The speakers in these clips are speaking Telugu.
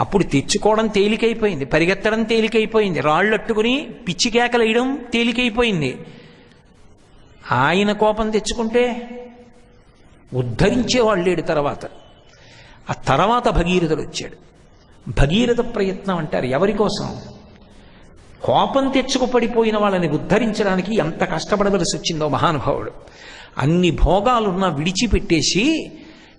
అప్పుడు తెచ్చుకోవడం తేలికైపోయింది పరిగెత్తడం తేలికైపోయింది రాళ్ళు అట్టుకుని పిచ్చి కేకలేయడం తేలికైపోయింది. ఆయన కోపం తెచ్చుకుంటే ఉద్ధరించేవాళ్ళు లేడు తర్వాత. ఆ తర్వాత భగీరథుడు వచ్చాడు. భగీరథ ప్రయత్నం అంటారు ఎవరి కోసం? కోపం తెచ్చుకుపడిపోయిన వాళ్ళని ఉద్ధరించడానికి ఎంత కష్టపడవలసి వచ్చిందో మహానుభావుడు. అన్ని భోగాలున్నా విడిచిపెట్టేసి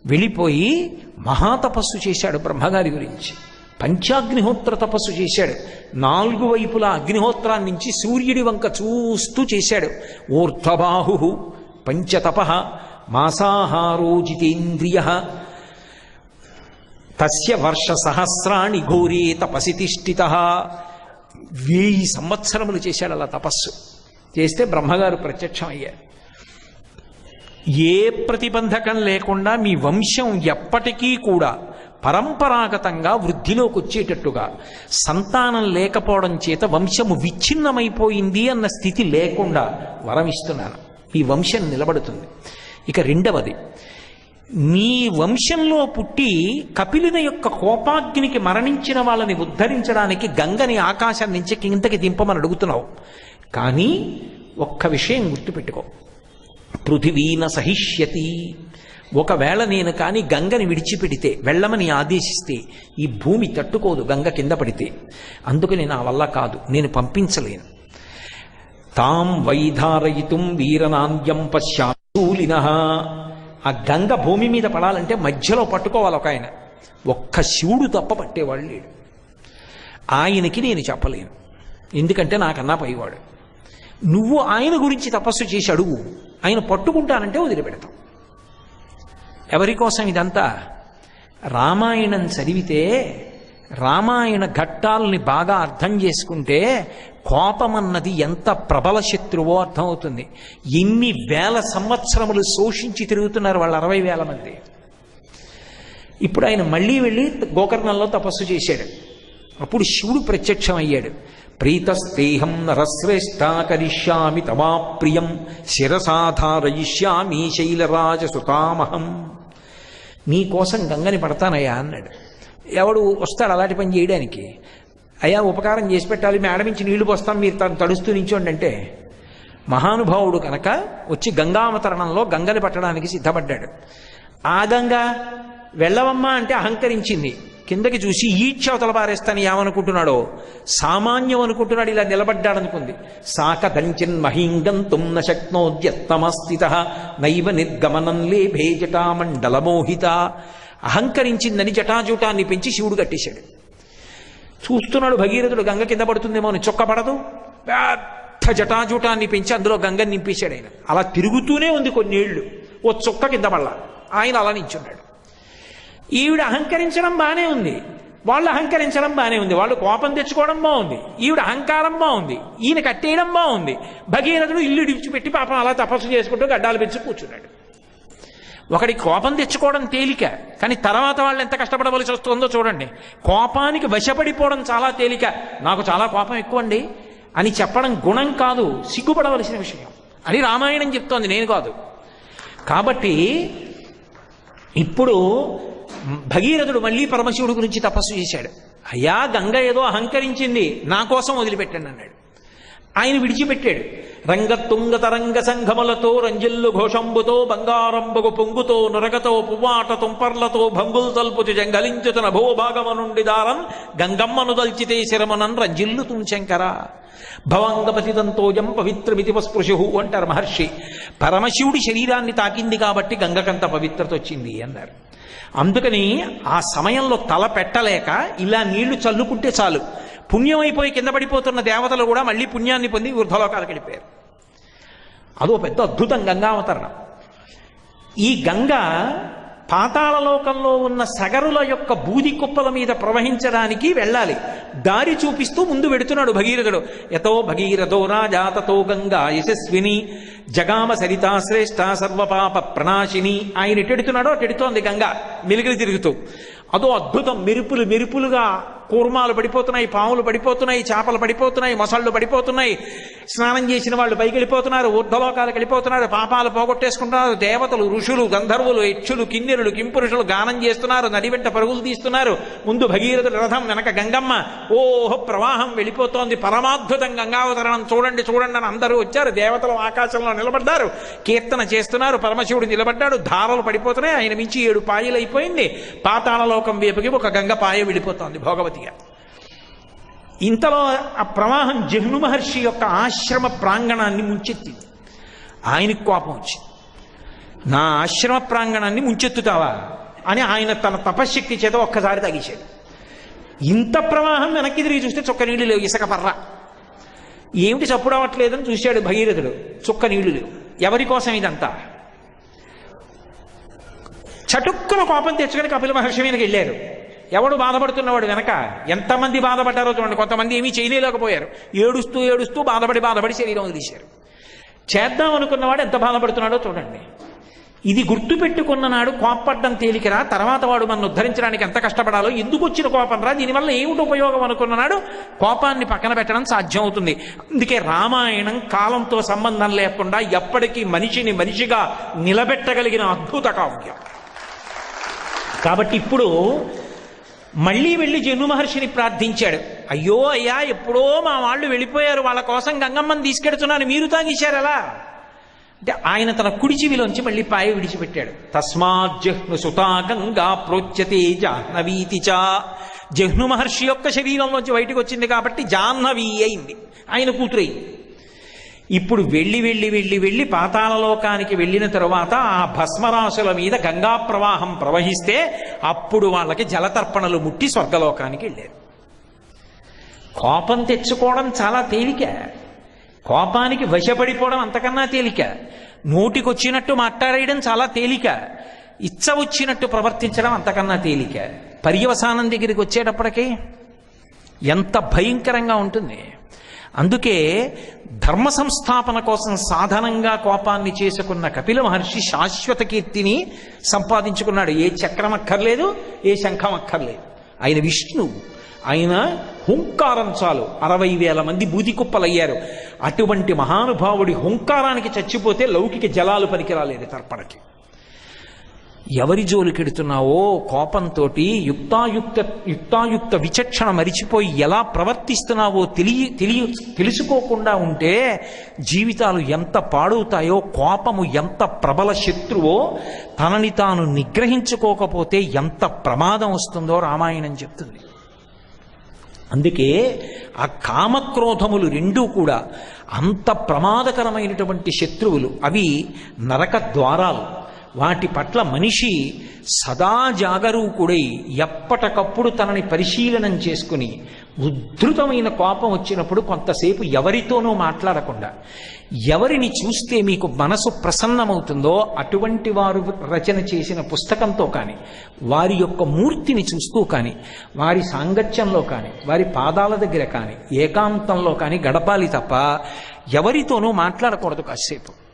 వెళ్ళిపోయి మహాతపస్సు చేశాడు బ్రహ్మగారి గురించి. పంచాగ్నిహోత్ర తపస్సు చేశాడు. నాలుగు వైపులా అగ్నిహోత్రాన్ని నుంచి సూర్యుడి వంక చూస్తూ చేశాడు. ఊర్ధబాహు పంచతప మాసాహారోజితేంద్రియ తస్య వర్ష సహస్రాణి ఘోరే తపసి తిష్ఠిత వెయ్యి సంవత్సరములు చేశాడు అలా తపస్సు. చేస్తే బ్రహ్మగారు ప్రత్యక్షం అయ్యారు ఏ ప్రతిబంధకం లేకుండా మీ వంశం ఎప్పటికీ కూడా పరంపరాగతంగా వృద్ధిలోకి వచ్చేటట్టుగా సంతానం లేకపోవడం చేత వంశము విచ్ఛిన్నమైపోయింది అన్న స్థితి లేకుండా వరం ఇస్తున్నాను ఈ వంశం నిలబడుతుంది. ఇక రెండవది నీ వంశంలో పుట్టి కపిలుని యొక్క కోపాగ్నికి మరణించిన వాళ్ళని ఉద్ధరించడానికి గంగని ఆకాశం నుంచి కిందకి దింపమని అడుగుతున్నావు. కానీ ఒక్క విషయం గుర్తుపెట్టుకో. పృథివీన సహిష్యతి. ఒకవేళ నేను కానీ గంగని విడిచిపెడితే వెళ్ళమని ఆదేశిస్తే ఈ భూమి తట్టుకోదు గంగ కింద పడితే. అందుకని నా వల్ల కాదు నేను పంపించలేను. తాం వైధారయితుం వీరనాంద్యం పశ్చాలిన ఆ గంగ భూమి మీద పడాలంటే మధ్యలో పట్టుకోవాలి ఒక ఆయన. ఒక్క శివుడు తప్ప పట్టేవాడు లేడు. ఆయనకి నేను చెప్పలేను. ఎందుకంటే నాకన్నా పైవాడు. నువ్వు ఆయన గురించి తపస్సు చేసి అడుగు. ఆయన పట్టుకుంటానంటే వదిలిపెడతావు ఎవరి కోసం ఇదంతా? రామాయణం చదివితే రామాయణ ఘట్టాలని బాగా అర్థం చేసుకుంటే కోపం అన్నది ఎంత ప్రబల శత్రువో అర్థమవుతుంది. ఎన్ని వేల సంవత్సరములు శోషించి తిరుగుతున్నారు వాళ్ళు అరవై వేల మంది. ఇప్పుడు ఆయన మళ్ళీ వెళ్ళి గోకర్ణంలో తపస్సు చేశాడు. అప్పుడు శివుడు ప్రత్యక్షం అయ్యాడు ప్రీతస్తేహం నరశ్రేష్టా కరిష్యామి తమా ప్రియం శిరసాధారయిష్యామి శైలరాజసుతామహం సుతామహం కోసం గంగని పడతానయ్యా అన్నాడు. ఎవడు వస్తాడు అలాంటి పని చేయడానికి? అయ్యా ఉపకారం చేసి పెట్టాలి మేడమించి నీళ్ళు పోస్తాం మీరు తను తడుస్తూ నించోండి అంటే. మహానుభావుడు కనుక వచ్చి గంగావతరణంలో గంగని పట్టడానికి సిద్ధపడ్డాడు. ఆ గంగ వెళ్ళవమ్మా అంటే అహంకరించింది. కిందకి చూసి ఈడ్చవతల పారేస్తాను ఏమనుకుంటున్నాడో? సామాన్యం అనుకుంటున్నాడు ఇలా నిలబడ్డాడనుకుంది. సాక దంచిన్ తుమ్న న శక్నోద్యత్తమస్థిత నైవ నిర్గమనం లేభే జటామండలమోహిత అహంకరించిందని జటాజూటాన్ని పెంచి శివుడు కట్టేశాడు. చూస్తున్నాడు భగీరథుడు గంగ కింద పడుతుందేమో అని చొక్క పడదు పెద్ద జటాజూటాన్ని పెంచి అందులో గంగని నింపేశాడు ఆయన. అలా తిరుగుతూనే ఉంది కొన్నేళ్ళు ఓ చొక్క కింద పడలా. ఆయన అలా నించున్నాడు. ఈవిడ అహంకరించడం బాగానే ఉంది. వాళ్ళు అహంకరించడం బాగానే ఉంది. వాళ్ళు కోపం తెచ్చుకోవడం బాగుంది ఈవిడ అహంకారం బాగుంది ఈయన కట్టేయడం బాగుంది భగీరథుడు ఇల్లు విడిచిపెట్టి పాపం అలా తపస్సు చేసుకుంటూ గడ్డాలు పెంచి కూర్చున్నాడు. ఒకడి కోపం తెచ్చుకోవడం తేలిక కానీ తర్వాత వాళ్ళు ఎంత కష్టపడవలసి వస్తుందో చూడండి. కోపానికి వశపడిపోవడం చాలా తేలిక. నాకు చాలా కోపం ఎక్కువ అండి అని చెప్పడం గుణం కాదు సిగ్గుపడవలసిన విషయం. అని రామాయణం చెప్తోంది నేను కాదు. కాబట్టి ఇప్పుడు భగీరథుడు మళ్ళీ పరమశివుడి గురించి తపస్సు చేశాడు. అయ్యా గంగ ఏదో అహంకరించింది నా కోసం వదిలిపెట్టండి అన్నాడు. ఆయన విడిచిపెట్టాడు. రంగతుంగ తరంగ సంఘములతో రంజిల్లు ఘోషంబుతో బంగారంబగు పొంగుతో నురగతో పువ్వాట తుంపర్లతో భంగులు తల్పుచు జంగలించుతున్న భూభాగము నుండి దారం గంగమ్మను దల్చితే శిరమనం రంజిల్లు తుంశంకర భవంగపతిదంతోజం పవిత్రమితి పస్పృశు అంటారు మహర్షి. పరమశివుడి శరీరాన్ని తాకింది కాబట్టి గంగకంత పవిత్రత వచ్చింది అన్నారు. అందుకని ఆ సమయంలో తల పెట్టలేక ఇలా నీళ్ళు చల్లుకుంటే చాలు. పుణ్యమైపోయి కింద పడిపోతున్న దేవతలు కూడా మళ్ళీ పుణ్యాన్ని పొంది వృద్ధలోకాలకు వెళ్ళిపోయారు. అదో పెద్ద అద్భుతం గంగావతరణం. ఈ గంగ పాతాళలోకంలో ఉన్న సగరుల యొక్క బూది కుప్పల మీద ప్రవహించడానికి వెళ్ళాలి. దారి చూపిస్తూ ముందు వెడుతున్నాడు భగీరథుడు. ఎతో భగీరథో రాజా తతో గంగా యశస్విని. జగామ సరితా శ్రేష్ఠ సర్వపాప ప్రణాశిని ఆయన ఎటెడుతున్నాడో అటెడుతోంది గంగ. మెలిగిలి తిరుగుతూ. అదో అద్భుతం మెరుపులు మెరుపులుగా కూర్మాలు పడిపోతున్నాయి పాములు పడిపోతున్నాయి చేపలు పడిపోతున్నాయి మొసళ్ళు పడిపోతున్నాయి. స్నానం చేసిన వాళ్ళు పైకి వెళ్ళిపోతున్నారు ఊర్ధలోకాలకు వెళ్ళిపోతున్నారు పాపాలు పోగొట్టేసుకుంటున్నారు. దేవతలు ఋషులు గంధర్వులు యక్షులు కిన్నెరులు కింపురుషులు గానం చేస్తున్నారు నది వెంట పరుగులు తీస్తున్నారు. ముందు భగీరథుడు రథం వెనక గంగమ్మ. ఓహో ప్రవాహం వెళ్ళిపోతోంది. పరమాద్భుతం గంగావతరణం చూడండి చూడండి అని అందరూ వచ్చారు. దేవతలు ఆకాశంలో నిలబడ్డారు. కీర్తన చేస్తున్నారు. పరమశివుడు నిలబడ్డాడు. ధారలు పడిపోతున్నాయి. ఆయన మించి ఏడు పాయలు అయిపోయింది. పాతాళలోకం వైపుకి ఒక గంగ పాయ వెళ్ళిపోతోంది భోగవతిగా ఇంతలో ఆ ప్రవాహం జహ్ను మహర్షి యొక్క ఆశ్రమ ప్రాంగణాన్ని ముంచెత్తింది. ఆయనకు కోపం వచ్చింది. నా ఆశ్రమ ప్రాంగణాన్ని ముంచెత్తుతావా? అని ఆయన తన తపశ్శక్తి చేత ఒక్కసారి తగిశాడు. ఇంత ప్రవాహం వెనక్కి తిరిగి చూస్తే చుక్క నీళ్ళు లేవు ఇసుక పర్ర. ఏమిటి చప్పుడు అవ్వట్లేదని చూశాడు భగీరథుడు. చుక్క నీళ్ళు లేవు. ఎవరి కోసం ఇదంతా? చటుక్కున కోపం తెచ్చుకొని కపిల మహర్షి మీదకి వెళ్ళారు. ఎవడు బాధపడుతున్నవాడు వెనక? ఎంతమంది బాధపడ్డారో చూడండి. కొంతమంది ఏమీ చేయలేకపోయారు ఏడుస్తూ ఏడుస్తూ బాధపడి బాధపడి శరీరం వదిలేశారు. చేద్దాం అనుకున్నవాడు ఎంత బాధపడుతున్నాడో చూడండి. ఇది గుర్తు పెట్టుకున్న నాడు కోపడ్డం తేలికరా తర్వాత వాడు మనం ఉద్ధరించడానికి ఎంత కష్టపడాలో ఎందుకు వచ్చిన కోపం రా దీనివల్ల ఏమిటి ఉపయోగం అనుకున్ననాడు కోపాన్ని పక్కన పెట్టడం సాధ్యం అవుతుంది అందుకే రామాయణం కాలంతో సంబంధం లేకుండా ఎప్పటికీ మనిషిని మనిషిగా నిలబెట్టగలిగిన అద్భుత కావ్యం. కాబట్టి ఇప్పుడు మళ్ళీ వెళ్ళి జను మహర్షిని ప్రార్థించాడు. అయ్యో అయ్యా ఎప్పుడో మా వాళ్ళు వెళ్ళిపోయారు వాళ్ళ కోసం గంగమ్మని తీసుకెడుతున్నాను మీరు తాగేశారు అలా? అంటే ఆయన తన కుడి చెవిలోంచి మళ్ళీ పాయ విడిచిపెట్టాడు. తస్మాత్ జహ్ను సుతా గంగా ప్రోచ్యతే జాహ్నవీతి చ. జహ్ను మహర్షి యొక్క శరీరంలోంచి బయటకు వచ్చింది కాబట్టి జాహ్నవీ అయింది. ఆయన కూతురయింది. ఇప్పుడు వెళ్ళి వెళ్ళి వెళ్ళి వెళ్ళి పాతాళలోకానికి వెళ్ళిన తరువాత ఆ భస్మరాశుల మీద గంగా ప్రవాహం ప్రవహిస్తే అప్పుడు వాళ్ళకి జలతర్పణలు ముట్టి స్వర్గలోకానికి వెళ్ళారు. కోపం తెచ్చుకోవడం చాలా తేలిక. కోపానికి వశపడిపోవడం అంతకన్నా తేలిక. నోటికొచ్చినట్టు మాట్లాడేయడం చాలా తేలిక. ఇచ్చ వచ్చినట్టు ప్రవర్తించడం అంతకన్నా తేలిక. పర్యవసానం దగ్గరికి వచ్చేటప్పటికి ఎంత భయంకరంగా ఉంటుంది. అందుకే ధర్మ సంస్థాపన కోసం సాధనంగా కోపాన్ని చేసుకున్న కపిల మహర్షి శాశ్వత కీర్తిని సంపాదించుకున్నాడు. ఏ చక్రం అక్కర్లేదు ఏ శంఖం అక్కర్లేదు ఆయన విష్ణువు ఆయన హుంకారం చాలు. అరవై వేల మంది బూదికుప్పలయ్యారు. అటువంటి మహానుభావుడి హుంకారానికి చచ్చిపోతే లౌకిక జలాలు పనికిరాలేదు తర్పణకి. ఎవరి జోలికెడుతున్నావో కోపంతో యుక్తాయుక్త యుక్తాయుక్త విచక్షణ మరిచిపోయి ఎలా ప్రవర్తిస్తున్నావో తెలియ తెలియ తెలుసుకోకుండా ఉంటే జీవితాలు ఎంత పాడవుతాయో కోపము ఎంత ప్రబల శత్రువో తనని తాను నిగ్రహించుకోకపోతే ఎంత ప్రమాదం వస్తుందో రామాయణం చెప్తుంది. అందుకే ఆ కామక్రోధములు రెండూ కూడా అంత ప్రమాదకరమైనటువంటి శత్రువులు. అవి నరక ద్వారాలు. వాటి పట్ల మనిషి సదా జాగరూకుడై ఎప్పటికప్పుడు తనని పరిశీలనం చేసుకుని ఉద్ధృతమైన కోపం వచ్చినప్పుడు కొంతసేపు ఎవరితోనూ మాట్లాడకుండా ఎవరిని చూస్తే మీకు మనసు ప్రసన్నమవుతుందో అటువంటి వారు రచన చేసిన పుస్తకంతో కానీ వారి యొక్క మూర్తిని చూస్తూ కానీ వారి సాంగత్యంలో కానీ వారి పాదాల దగ్గర కానీ ఏకాంతంలో కానీ గడపాలి తప్ప ఎవరితోనూ మాట్లాడకూడదు కాసేపు.